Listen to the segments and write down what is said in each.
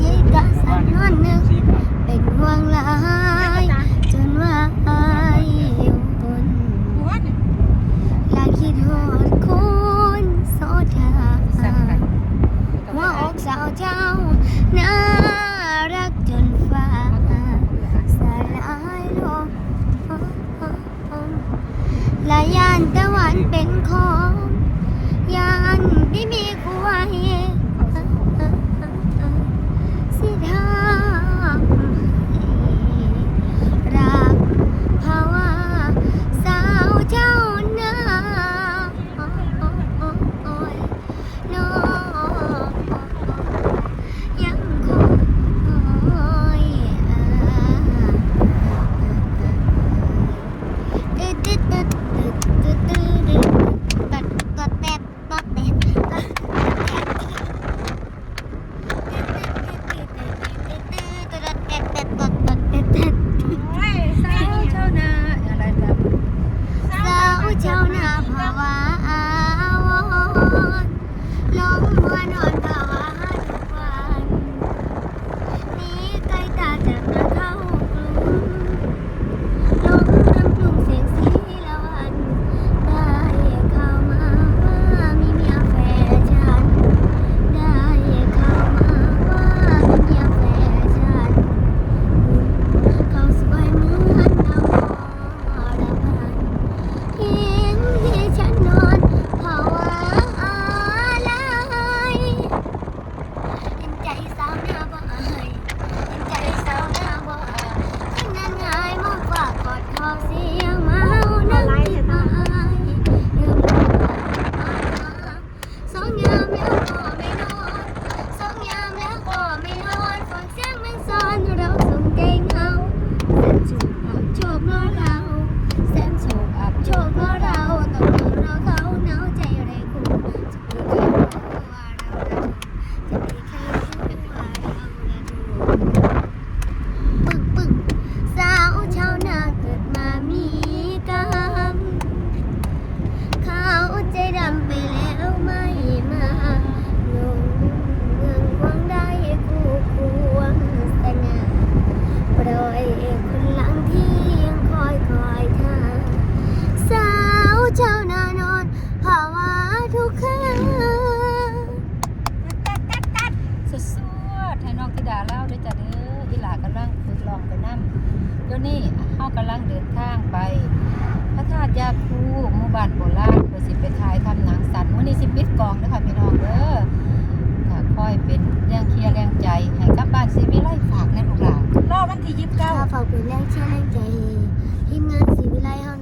จิตกะสันนอนหนึ่งเป็นห่วงหลายจนว่าอายอยู่บนลาคิดฮอดคุณโซดาสั่งกันหัวอกสาวเจ้าน่ารักจนฟ้าสลายลงลายานตะวันเป็นของยานที่มีกูไว้ากำลังเดินทางไป พระธาตุยาคูหมู่บ้านโบราณเพื่อสิไปถ่ายทำหนังสัตว์มื้อนี้สิปิดกองนะคะพี่น้องเด้อถ้าคอยเป็นแรงเคลียร์แรงใจ ให้กับบ้านสิวิไลฝากแน่ลูกหลานรอวันที่29ข้าฝากเป็นแรงเชื่อแรงใจทีมงานสีวิไลเฮา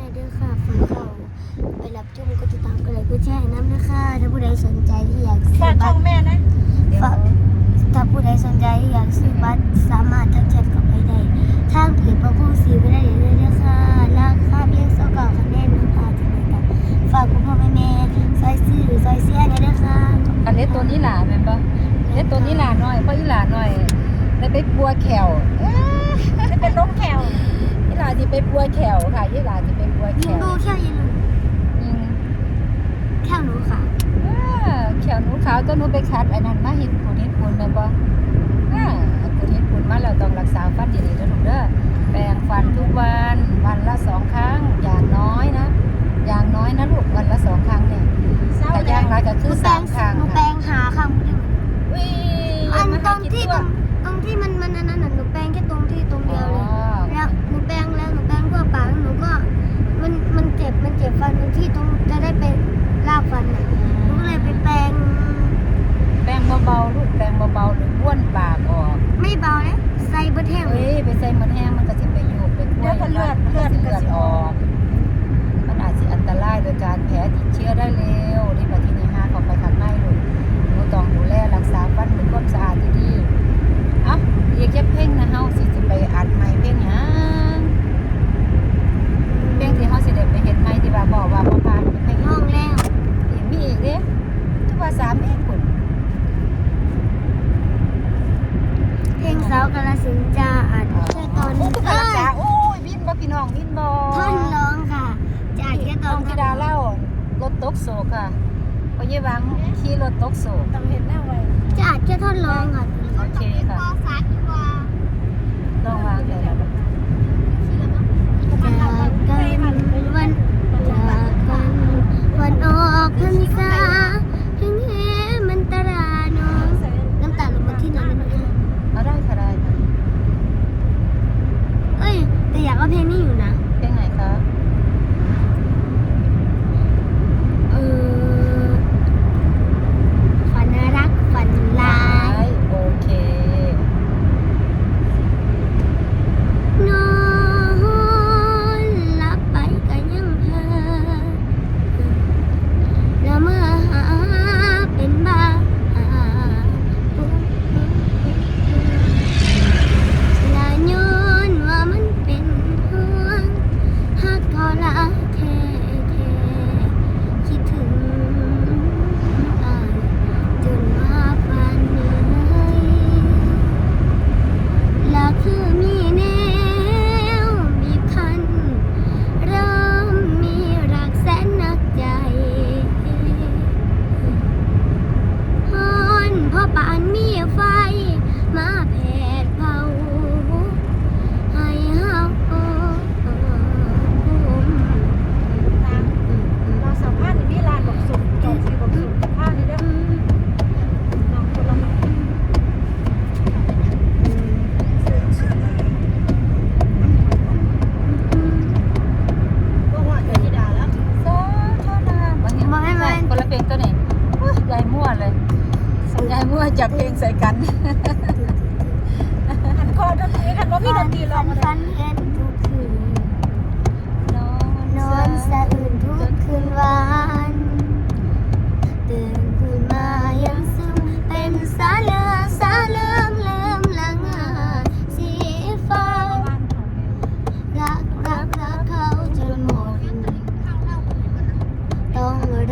อยซื้อซอยเสียเลยนะคะอันนี้ตัวนี้หลาแม่นบ่เล็ดตัวนี้หลาน้อยเพราะอีหลาน้อยได้ไปปัวแขวเอ้อจะเป็นล้มแขวอีหลาสิไปปัวแขวค่ะอีหลาสิไปปัวแขยิงวดูแค่ยิงยิงแค่หนูค่ะอ่าแขวหนูขาวตัวหนูไปคัดไอ้นั่นมาเห็นปูนเห็นปูนแม่นบ่อ่าปูนเห็นปูนมาแล้วต้องรักษาฟันดีๆเด้อลูกเด้อแปรงฟันทุกวันวันละสองครั้งอย่างน้อยนะอย่างน้อยนะลูกวันละสองครั้งเนี่ยเศร้า แต่อแล้ย่าวงไรก็คือสามครั้งหนูแปลค่ะงหาค่ะอุ้ยอันมาตรหางกิที่ตัวตรงตรงที่มันมันอันนั้นน่ะหนูแปลงแค่ตรงที่ตรงเดียวเลยอ๋อแล้วหนูแปลงแล้วหนูแปลงทั่วปากหนูก็มันมันเจ็บมันเจ็บฟันตรงที่ตรงจะได้ไปลากฟันน่ะหนูก็เลยไปแปลง แป้งเบาๆลูกแป้งเบาๆหรือบ้วนปากออกไม่เบาเลยใส่เบดแห้งเลเฮ้ยยไปใส่มันแห้งมันก็สิไปอยู่ไปกล้วยมันก็สิเลือดออกมันอาจสิอันตรายโดยการแผลติดเชื้อได้เร็ว โอ้ยวังขี่รถตกโศกต้องเห็นหน้าไวจะอาจจะทดลองอะ โอเคค่ะลองวางเลย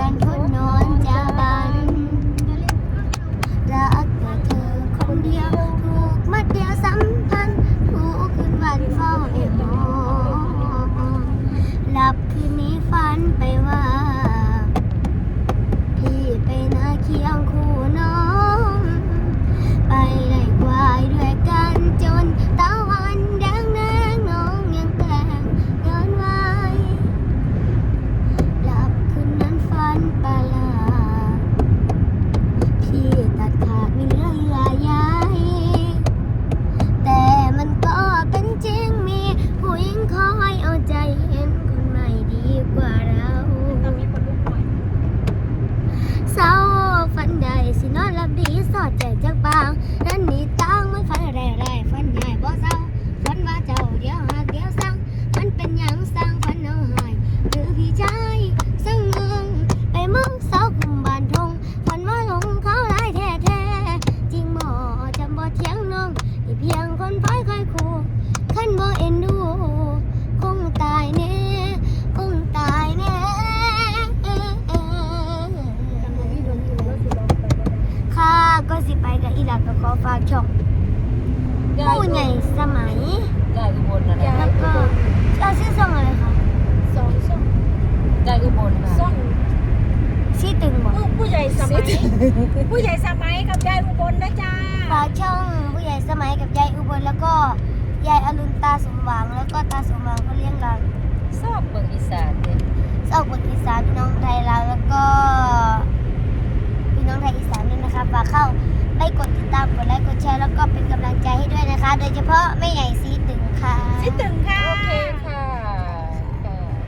ต้อ สิไปกับอีหลักก็ขอฝากช่องผู้ใหญ่สมัยได้อุบลนะแล้วก็เอาชื่อช่องอะไรคะสองช่องได้อุบลค่ะช่องชื่อตึงบอกผู้ผู้ใหญ่สมัย ผู้ใหญ่สมัยกับยายอุบลนะจ้าฝากช่องผู้ใหญ่สมัยกับยายอุบลแล้วก็ยายอรุณตาสมหวังแล้วก็ตาสมหวังเขาเลี้ยงเราชอบเบิ่งอีสานเด้สอบบทอีสานพี่น้องไทยเราแล้วก็พี่น้องไทยอีสานด้วยนะคะฝากเข้า ไปกดติดตามกดไลค์กดแชร์แล้วก็เป็นกำลังใจให้ด้วยนะคะ โดยเฉพาะแม่ใหญ่ซีตึงค่ะสิตึงค่ะ